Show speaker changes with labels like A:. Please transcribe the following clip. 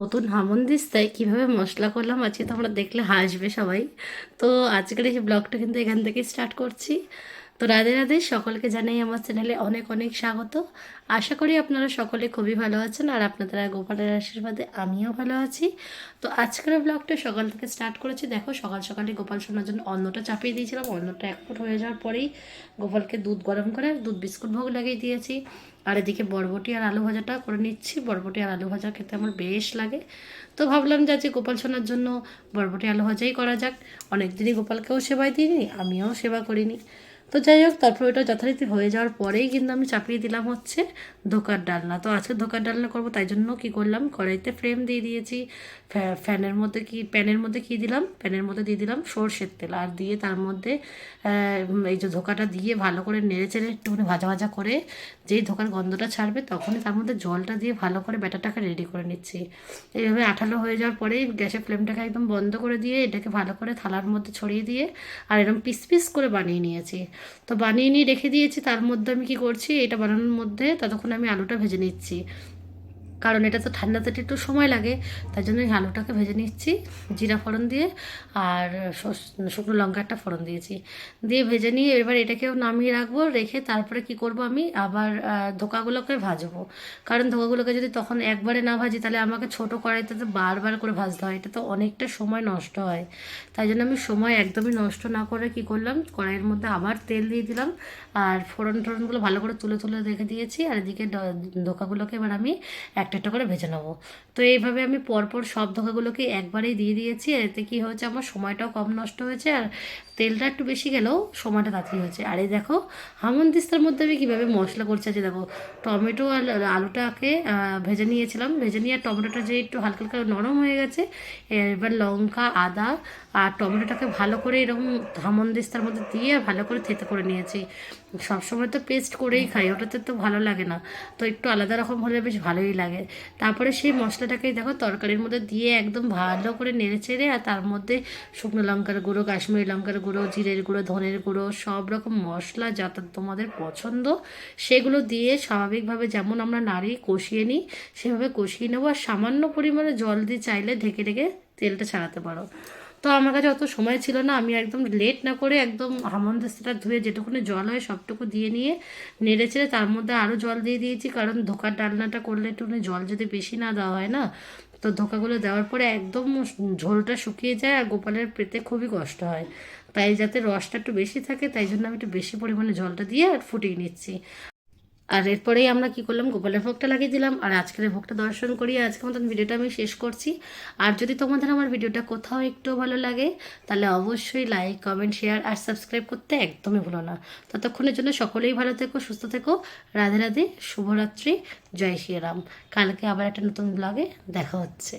A: নতুন হামন দিস্তায় কীভাবে মশলা করলাম আজকে তোমরা দেখলে হাসবে সবাই। তো আজকের এই ব্লগটা কিন্তু এখান থেকে স্টার্ট করছি। তো রাধে রাধে, সকলকে জানাই আমার চ্যানেলে অনেক অনেক স্বাগত। আশা করি আপনারা সকলে খুবই ভালো আছেন আর আপনাদের গোপালের আশীর্বাদে আমিও ভালো আছি। তো আজকের ব্লগটা সকাল থেকে স্টার্ট করেছি। দেখো, সকাল সকালে গোপাল শোনার জন্য অন্নটা চাপিয়ে দিয়েছিলাম। অন্নটা এক ফুট হয়ে যাওয়ার পরেই গোপালকে দুধ গরম করে দুধ বিস্কুট ভোগ লাগিয়ে দিয়েছি। আর এদিকে বরবটি আর আলু ভাজাটা করে নিচ্ছি। বরবটি আর আলু ভাজা খেতে আমার বেশ লাগে। তো ভাবলাম যে আজকে গোপাল সোনার জন্য বরবটি আলু ভাজাই করা যাক। অনেক দিনই গোপালকেও সেবাই দিইনি, আমিও সেবা করিনি। তো যাই হোক, তারপর ওটা যথারীতি হয়ে যাওয়ার পরেই কিন্তু আমি চাপিয়ে দিলাম হচ্ছে ধোকার ডালনা। তো আজকে ধোকার ডালনা করব, তাই জন্য কি করলাম, কড়াইতে ফ্রেম দিয়ে দিয়েছি। ফ্যা- ফ্যানের মধ্যে কি, প্যানের মধ্যে কি দিলাম? প্যানের মধ্যে দিয়ে দিলাম সর্ষের তেল। আর দিয়ে তার মধ্যে এই যে ধোকাটা দিয়ে ভালো করে নেড়ে চেড়ে একটুখানি ভাজা ভাজা করে যেই ধোকার গন্ধটা ছাড়বে তখনই তার মধ্যে জলটা দিয়ে ভালো করে ব্যাটারটাকে রেডি করে নিচ্ছি। এইভাবে আঠালো হয়ে যাওয়ার পরেই গ্যাসের ফ্লেমটাকে একদম বন্ধ করে দিয়ে এটাকে ভালো করে থালার মধ্যে ছড়িয়ে দিয়ে আর এরকম পিস পিস করে বানিয়ে নিয়েছি। তো বানিয়ে নিয়ে রেখে দিয়েছি, তার মধ্যে আমি কি করছি, এটা বানানোর মধ্যে ততক্ষণ আমি আলুটা ভেজে নিচ্ছি। কারণ এটা তো ঠান্ডা ঠান্ডাতে একটু সময় লাগে তাই জন্য আলুটাকে ভেজে নিচ্ছি, জিরা ফোড়ন দিয়ে আর শুকনো লঙ্কা একটা ফোড়ন দিয়েছি। দিয়ে ভেজে নিয়ে এবার এটাকেও নামিয়ে রাখব, রেখে তারপরে কি করব আমি? আবার ধোকাগুলোকে ভাজবো। কারণ ধোকাগুলোকে যদি তখন একবারে না ভাজি, তাহলে আমাকে ছোট কড়াইতে তো বারবার করে ভাজতে হয়। এটা তো অনেকটা সময় নষ্ট হয়। তাই জন্য আমি সময় একদমই নষ্ট না করে কি করলাম? কড়াইয়ের মধ্যে আবার তেল দিয়ে দিলাম আর ফোড়ন টোড়নগুলো ভালো করে তুলে তুলে রেখে দিয়েছি। আর এদিকে ধোকাগুলোকে এবার আমি একটা একটা করে ভেজে নেব। তো এইভাবে আমি পরপর সব ধোকাগুলোকে একবারেই দিয়ে দিয়েছি এতে কি হয়েছে আমার সময়টাও কম নষ্ট হয়েছে, আর তেলটা একটু বেশি গেলেও সময়টা তাড়াতাড়ি হয়েছে। আর এই দেখো হামন দিস্তার মধ্যে আমি কীভাবে মশলা করছি আছে দেখো, টমেটো আর আলুটাকে ভেজে নিয়েছিলাম। ভেজে নিয়ে আর টমেটোটা যে একটু হালকা হালকা নরম হয়ে গেছে, এবার লঙ্কা, আদা আর টমেটোটাকে ভালো করে এরকম হামন দিস্তার মধ্যে দিয়ে ভালো করে থেতে করে নিয়েছি। সবসময় তো পেস্ট করেই খাই, ওটাতে তো ভালো লাগে না। তো একটু আলাদা রকম হলে বেশ ভালোই লাগে। তারপরে সেই মশলাটাকে দেখো তরকারির মধ্যে দিয়ে একদম ভালো করে নেড়ে চেড়ে আর তার মধ্যে শুকনো লঙ্কার গুঁড়ো, কাশ্মীরি লঙ্কার গুঁড়ো, জিরের গুঁড়ো, ধনের গুঁড়ো, সব রকম মশলা যা তা তোমাদের পছন্দ, সেগুলো দিয়ে স্বাভাবিকভাবে যেমন আমরা নাড়ি, কষিয়ে নিই, সেভাবে কষিয়ে নেব। আর সামান্য পরিমাণে জল দিয়ে চাইলে ঢেকে ঢেকে তেলটা ছাড়াতে পারো। তো আমার কাছে অত সময় ছিল না। আমি একদম লেট না করে একদম হামন্দাস্তাটা ধুয়ে যেটুকুনি জল হয় সবটুকু দিয়ে নিয়ে নেড়ে চেড়ে তার মধ্যে আরও জল দিয়ে দিয়েছি, কারণ ধোকার ডালনাটা করলে একটুখানি জল যদি বেশি না দেওয়া হয় না, তো ধোকাগুলো দেওয়ার পরে একদম ঝোলটা শুকিয়ে যায় আর গোপালের পেতে খুবই কষ্ট হয়। তাই যাতে রসটা একটু বেশি থাকে, তাই জন্য আমি একটু বেশি পরিমাণে জলটা দিয়ে আর ফুটিয়ে নিচ্ছি। আর এরপরেই আমরা কি করলাম? গোপালের ভোগটা লাগিয়ে দিলাম। আর আজকের ভোগটা দর্শন করি আজকের মতন ভিডিওটা আমি শেষ করছি। আর যদি তোমাদের আমার ভিডিওটা কোথাও একটু ভালো লাগে, তাহলে অবশ্যই লাইক কমেন্ট শেয়ার আর সাবস্ক্রাইব করতে একদমই ভুলো না। ততক্ষণের জন্য সকলেই ভালো থেকো, সুস্থ থেকো। রাধে রাধে, শুভরাত্রি, জয় শ্রীরাম। কালকে আবার একটা নতুন ব্লগে দেখা হচ্ছে।